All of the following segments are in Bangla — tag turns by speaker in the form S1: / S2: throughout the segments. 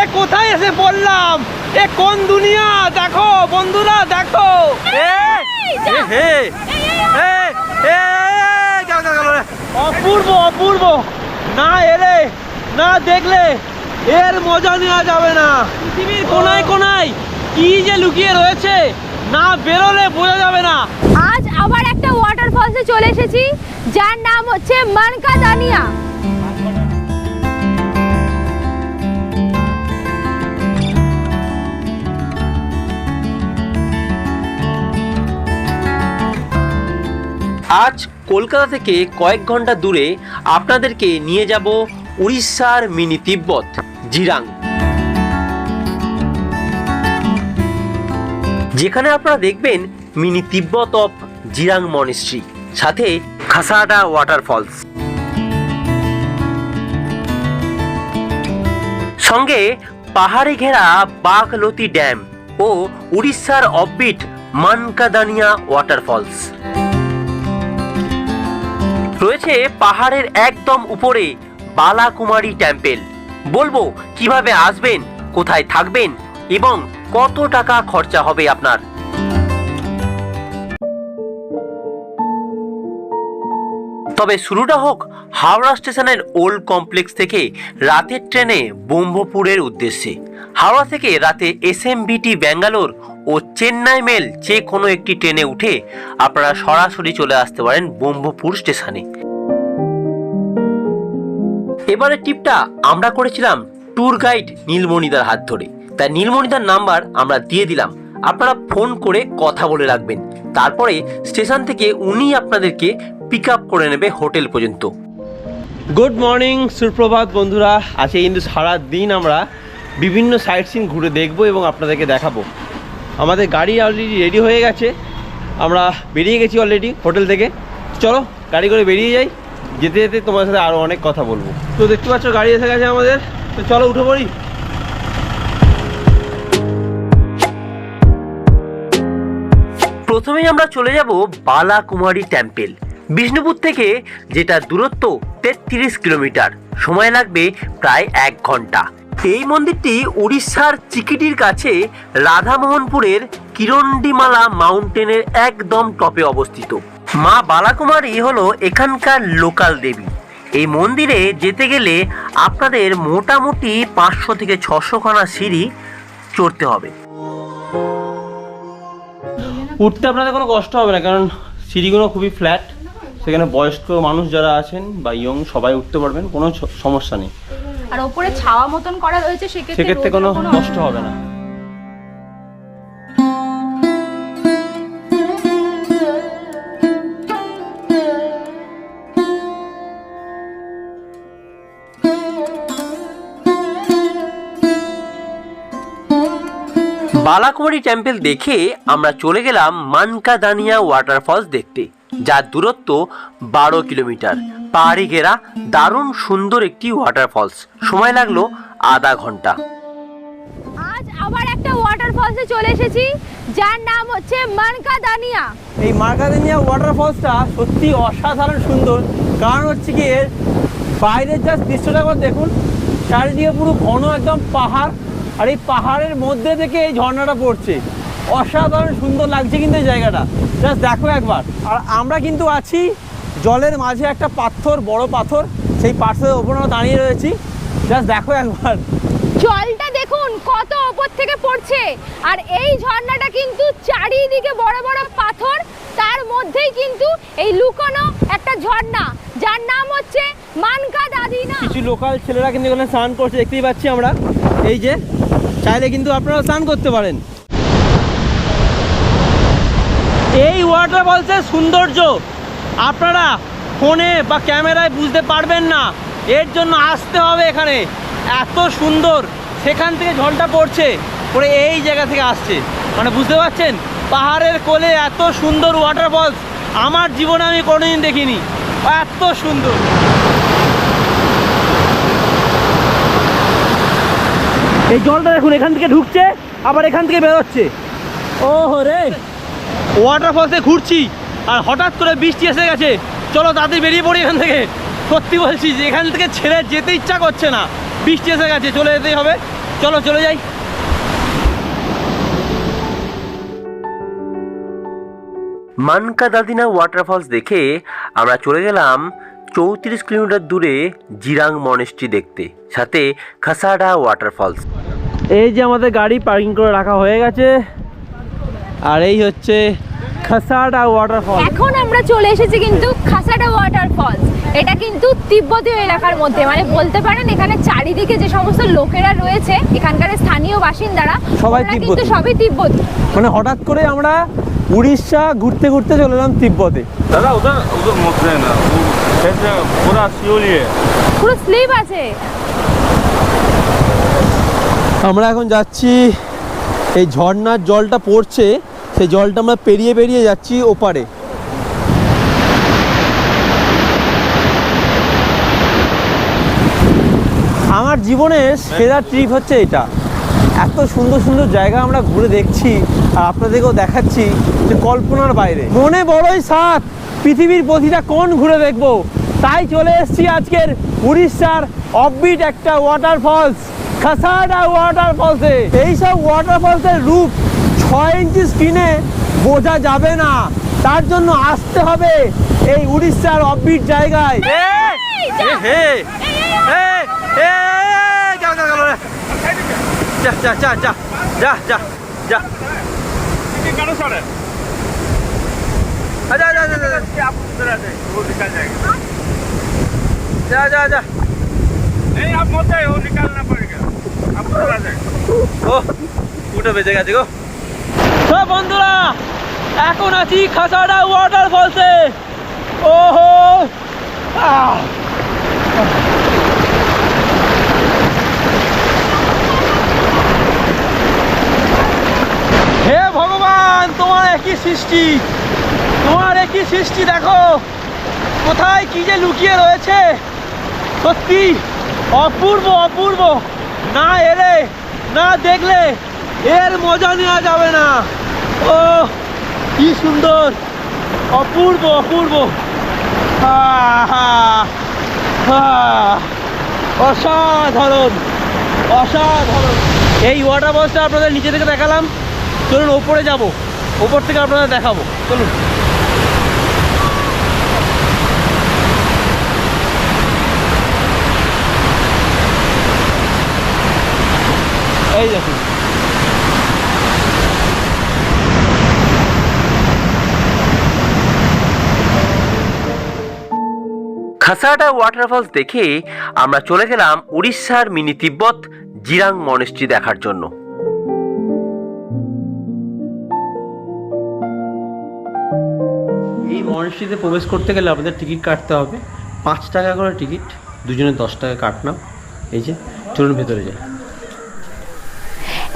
S1: এ কোথায় এসে পড়লাম? এ কোন দুনিয়া? দেখো বন্ধুরা দেখো। অপূর্ব অপূর্ব। না এলে না দেখলে এর মজা নেওয়া যাবে না। পৃথিবীর কোনায় কোনায় কি যে লুকিয়ে রয়েছে না বেরোলে বোঝা যাবে না।
S2: আজ আবার একটা ওয়াটারফলসে চলে এসেছি যার নাম হচ্ছে মানকা
S3: আজ কলকাতা থেকে কয়েক ঘণ্টা দূরে আপনাদেরকে নিয়ে যাব উড়িষ্যার মিনি তিব্বত, জিরাং। যেখানে আপনারা দেখবেন mini Tibet of Jirang monastery, সাথে খাসাডা ওয়াটারফলস। সঙ্গে পাহাড়ে ঘেরা বাঘলতি ড্যাম ও উড়িষ্যার অফবিট মানকাদানিয়া ওয়াটারফলস। রয়েছে পাহাড়ের একদম উপরে বালাকুমারী টেম্পেল বলব, কীভাবে আসবেন, কোথায় থাকবেন এবং কত টাকা খরচা হবে আপনার? তবে শুরুটা হোক হাওড়া স্টেশনের ওল্ড কমপ্লেক্স থেকে রাতের ট্রেনে ব্রহ্মপুরের উদ্দেশ্যে। হাওড়া থেকে রাতে এস এম এসএমবিটি ব্যাঙ্গালোর ও চেন্নাই মেল যে কোনো একটি ট্রেনে উঠে আপনারা সরাসরি চলে আসতে পারেন ব্রহ্মপুর স্টেশনে। এবারের টিপটা আমরা করেছিলাম ট্যুর গাইড নীলমণিদার হাত ধরে। তাই নীলমণিদার নাম্বার আমরা দিয়ে দিলাম। আপনারা ফোন করে কথা বলে রাখবেন। তারপরে স্টেশন থেকে উনি আপনাদেরকে পিক আপ করে নেবে হোটেল পর্যন্ত।
S1: গুড মর্নিং সুপ্রভাত বন্ধুরা। আজকে কিন্তু সারা দিন আমরা বিভিন্ন সাইট সিন ঘুরে দেখব এবং আপনাদেরকে দেখাবো। আমাদের গাড়ি অলরেডি রেডি হয়ে গেছে। আমরা বেরিয়ে গেছি অলরেডি হোটেল থেকে। চলো, গাড়ি করে বেরিয়ে যাই। যেতে যেতে তোমার সাথে আরও অনেক কথা বলব। তো দেখতে পাচ্ছ, গাড়ি এসে গেছে আমাদের। তো চলো, উঠে পড়ি।
S3: প্রথমেই আমরা চলে যাব বালাকুমারী টেম্পেল বিষ্ণুপুর থেকে যেটা দূরত্ব তেত্রিশ কিলোমিটার। সময় লাগবে প্রায় এক ঘণ্টা। এই মন্দিরটি উড়িষ্যার চিকিটির কাছে রাধামোহনপুরের কিরন্ডিমালা মাউন্টেনের একদম টপে অবস্থিত। মা বালাকুমারী হলো এখানকার লোকাল দেবী। এই মন্দিরে যেতে গেলে আপনাদের মোটামুটি পাঁচশো থেকে ছশো খানা সিঁড়ি চড়তে হবে।
S1: উঠতে আপনাদের কোনো কষ্ট হবে না, কারণ সিঁড়িগুলো খুবই ফ্ল্যাট সেখানে বয়স্ক মানুষ যারা আছেন বা ইয়ং সবাই উঠতে পারবেন, কোনো সমস্যা নেই।
S2: আর ওপরে ছাওয়া মতন করা রয়েছে সেক্ষেত্রে
S1: সেক্ষেত্রে কোনো নষ্ট হবে না।
S3: বালাকুমারী টেম্পল দেখে আমরা চলে গেলাম মানকা মানকাদানিয়া ওয়াটারফলস দেখতে। যার দূরত্ব বারো কিলোমিটার। পাহাড়ি ঘেরা দারুণ সুন্দর একটি ওয়াটারফলস সময় লাগল আধা ঘণ্টা।
S2: আজ আবার একটা ওয়াটারফলসে চলে এসেছি যার নাম হচ্ছে মানকা দানিয়া
S1: এই মার্কাদিনিয়া ওয়াটারফলসটা সত্যি অসাধারণ সুন্দর। কারণ হচ্ছে কি এর বাইরের যা দৃশ্যটা একবার দেখুন চারিদিকে পুরো ঘন একদম পাহাড় আর এই পাহাড়ের মধ্যে থেকে এই ঝর্ণাটা পড়ছে। অসাধারণ সুন্দর লাগছে কিন্তু এই জায়গাটা। জাস্ট দেখো একবার। আর আমরা কিন্তু আছি জলের মাঝে একটা পাথর বড় পাথর। সেই পাথরের ওপর আমরা দাঁড়িয়ে রয়েছি। জাস্ট দেখো একবার।
S2: জলটা দেখুন কত ওপর থেকে পড়ছে। আর এই ঝর্ণাটা কিন্তু চারিদিকে বড় বড় পাথর। তার মধ্যেই কিন্তু এই লুকানো একটা ঝর্ণা। যার নাম হচ্ছে মানকা দাদিনা।
S1: কিছু লোকাল ছেলেরা কিন্তু এখানে স্নান করছে। দেখতেই পাচ্ছি আমরা। এই যে চাইলে কিন্তু আপনারা স্নান করতে পারেন। এই ওয়াটারফলসের সৌন্দর্য। আপনারা ফোনে বা ক্যামেরায় বুঝতে পারবেন না। এর জন্য আসতে হবে এখানে। এত সুন্দর। সেখান থেকে জলটা পড়ছে। পরে এই জায়গা থেকে আসছে। মানে বুঝতে পারছেন? পাহাড়ের কোলে এত সুন্দর ওয়াটারফলস আমার জীবনে আমি কোনোদিন দেখিনি। এত সুন্দর। এই জলটা দেখুন, এখান থেকে ঢুকছে, আবার এখান থেকে বেরোচ্ছে। ও রে! ওয়াটারফলসে ঘুরছি আর হঠাৎ করে বৃষ্টি এসে গেছে। চলো তাড়াতাড়ি বেরিয়ে পড়ি এখান থেকে। সত্যি বলছি যে এখান থেকে ছেড়ে যেতে ইচ্ছা করছে না। বৃষ্টি এসে গেছে চলে যেতেই হবে। চলো চলে যাই।
S3: মানকা দাদিনা ওয়াটারফলস দেখে আমরা চলে গেলাম চৌত্রিশ কিলোমিটার দূরে জিরাং মনেস্ট্রি দেখতে সাথে খাসাডা ওয়াটারফলস
S1: এই যে আমাদের গাড়ি পার্কিং করে রাখা হয়ে গেছে। আর এই হচ্ছে খাসাডা ওয়াটারফল
S2: এখন আমরা চলে এসেছি কিন্তু খাসাডা ওয়াটারফলস এটা কিন্তু তিব্বতীয় এলাকার মধ্যে মানে বলতে পারেন এখানে চারিদিকে যে সমস্ত লোকেরা রয়েছে এখানকার স্থানীয় বাসিন্দারা
S1: সবাই
S2: কিন্তু সবই তিব্বত।
S1: মানে হঠাৎ করে আমরা উড়িষ্যা ঘুরতে ঘুরতে চলে এলাম তিব্বতে।
S4: দাদা ওদের ওদের মধ্যে না পুরো শিওলিয়ে
S2: পুরো স্লিপ আছে।
S1: আমরা এখন যাচ্ছি এই ঝর্ণার জলটা পড়ছে। সেই জলটা আমরা পেরিয়ে পেরিয়ে যাচ্ছি ওপারে। আমার জীবনে সেরা ট্রিপ হচ্ছে এটা। এত সুন্দর সুন্দর জায়গা আমরা ঘুরে দেখছি, আর আপনাদেরকেও দেখাচ্ছি যে কল্পনার বাইরে। মনে বড়ই সাথ পৃথিবীর প্রতিটা কোন ঘুরে দেখব। তাই চলে এসেছি আজকের উড়িষ্যার অফবিট একটা ওয়াটারফলস খাসাডা ওয়াটারফলসে এইসব ওয়াটারফলসের রূপ ছয় ইঞ্চি স্ক্রিনে বোঝা যাবে না তার জন্য আসতে হবে এই উড়িষ্যার অবির জায়গায়
S2: যা
S1: যা যা যা যা যা যা তো বন্ধুরা, এখন আছি খাসাডা ওহো! আহ! হে ভগবান, তোমার একই সৃষ্টি। তোমার একই সৃষ্টি, দেখো। কোথায় কি যে লুকিয়ে রয়েছে? সত্যি, অপূর্ব অপূর্ব। না এলে, না দেখলে, এর মজা নেওয়া যাবে না। কি সুন্দর, অপূর্ব অপূর্ব। অসাধারণ অসাধারণ। এই ওয়াটার ফলসটা আপনাদের নিচে থেকে দেখালাম। চলুন, ওপরে যাব। ওপর থেকে আপনাদের দেখাবো। চলুন। এই দেখুন।
S3: খাসাডা ওয়াটারফলস দেখে আমরা চলে গেলাম উড়িষ্যার মিনি তিব্বত জিরাং মনেস্ট্রি দেখার জন্য।
S1: এই মনেস্ট্রিতে প্রবেশ করতে গেলে আপনাদের টিকিট কাটতে হবে। পাঁচ টাকা করে টিকিট দুজনে দশ টাকা কাটলাম। এই যে চলুন ভেতরে যাই।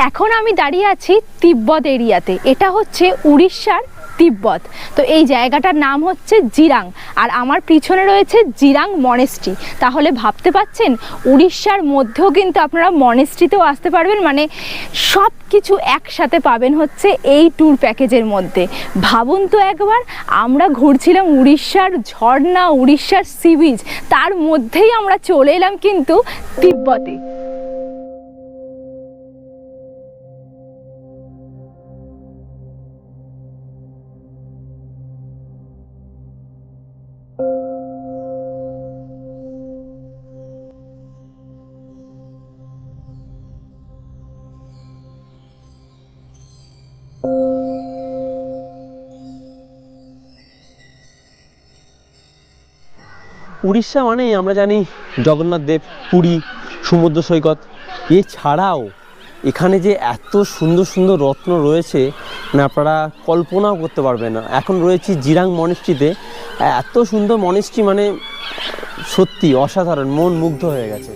S2: এখন আমি দাঁড়িয়ে আছি তিব্বত এরিয়াতে। এটা হচ্ছে উড়িষ্যার তিব্বত। তো এই জায়গাটার নাম হচ্ছে জিরাং, আর আমার পিছনে রয়েছে জিরাং মনেস্ট্রি। তাহলে ভাবতে পাচ্ছেন, উড়িষ্যার মধ্যেও কিন্তু আপনারা মনেস্ট্রিতেও আসতে পারবেন মানে সব কিছু একসাথে পাবেন হচ্ছে এই ট্যুর প্যাকেজের মধ্যে। ভাবুন তো একবার, আমরা ঘুরছিলাম উড়িষ্যার ঝর্ণা, উড়িষ্যার সি বিচ তার মধ্যেই আমরা চলে এলাম কিন্তু তিব্বতে।
S1: উড়িষ্যা মানেই আমরা জানি জগন্নাথ দেব, পুরী, সমুদ্র সৈকত। এছাড়াও এখানে যে এত সুন্দর সুন্দর রত্ন রয়েছে না আপনারা কল্পনাও করতে পারবেন না। এখন রয়েছি জিরাং মনেস্ট্রিতে এত সুন্দর মনেস্ট্রি মানে সত্যি অসাধারণ, মন মুগ্ধ হয়ে গেছে।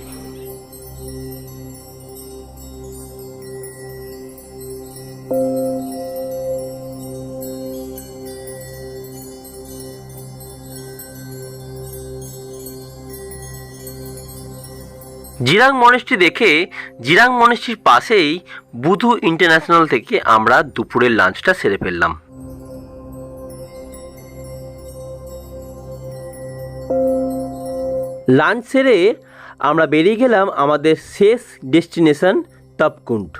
S3: জিরাং মনেস্ট্রি দেখে জিরাং মনেস্ট্রির পাশেই বুধু ইন্টারন্যাশনাল থেকে আমরা দুপুরের লাঞ্চটা সেরে ফেললাম।
S1: লাঞ্চ সেরে আমরা বেরিয়ে গেলাম আমাদের শেষ ডেস্টিনেশন তপকুণ্ড।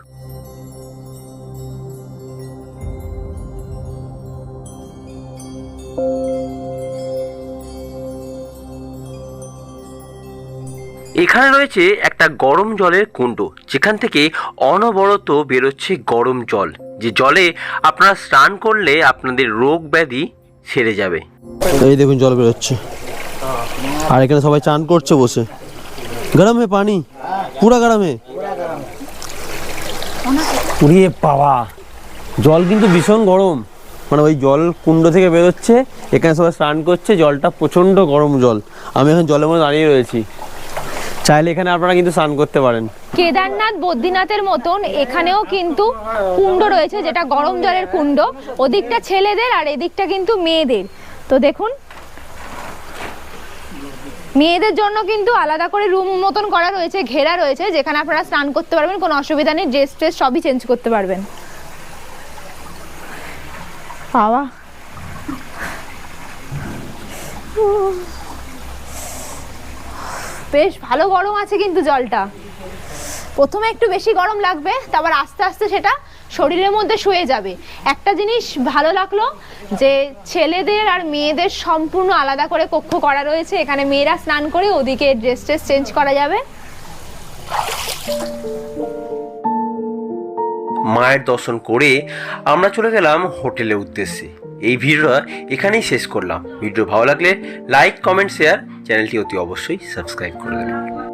S3: এখানে রয়েছে একটা গরম জলের কুণ্ড যেখান থেকে অনবরত বেরোচ্ছে গরম জল যে জলে আপনারা স্নান করলে আপনাদের রোগ ব্যাধি সেরে যাবে।
S5: এই দেখুন জল বেরোচ্ছে। আর এখানে সবাই চান করছে বসে। গরম হে পানি পুরা গরম হে।
S1: উড়িয়ে পাওয়া। জল কিন্তু ভীষণ গরম। মানে ওই জল কুণ্ড থেকে বেরোচ্ছে এখানে সবাই স্নান করছে জলটা প্রচণ্ড গরম জল। আমি এখন জলের মধ্যে দাঁড়িয়ে রয়েছি। চাইলে এখানে আপনারা কিন্তু স্নান করতে পারেন।
S2: কেদারনাথ বদ্রীনাথের মতন এখানেও কিন্তু কুণ্ড রয়েছে, যেটা গরম জলের কুণ্ড। ওদিকটা ছেলেদের আর এদিকটা কিন্তু মেয়েদের। তো দেখুন, মেয়েদের জন্য কিন্তু আলাদা করে রুম মতন করা রয়েছে, ঘেরা রয়েছে, যেখানে আপনারা স্নান করতে পারবেন, কোনো অসুবিধা নেই, ড্রেস ট্রেস সবই চেঞ্জ করতে পারবেন। বাবা। বেশ ভালো গরম আছে কিন্তু জলটা। প্রথমে একটু বেশি গরম লাগবে, তারপর আস্তে আস্তে সেটা শরীরের মধ্যে শুয়ে যাবে। একটা জিনিস ভালো লাগল যে ছেলেদের আর মেয়েদের সম্পূর্ণ আলাদা করে কক্ষ করা রয়েছে। এখানে মেয়েরা স্নান করে ওদিকে ড্রেস ট্রেস চেঞ্জ করা যাবে।
S3: মায়ের দর্শন করে আমরা চলে গেলাম হোটেলের উদ্দেশ্যে। এই ভিডিওটা এখানেই শেষ করলাম। ভিডিও ভালো লাগলে লাইক কমেন্ট শেয়ার চ্যানেলটি অতি অবশ্যই সাবস্ক্রাইব করে দেবেন।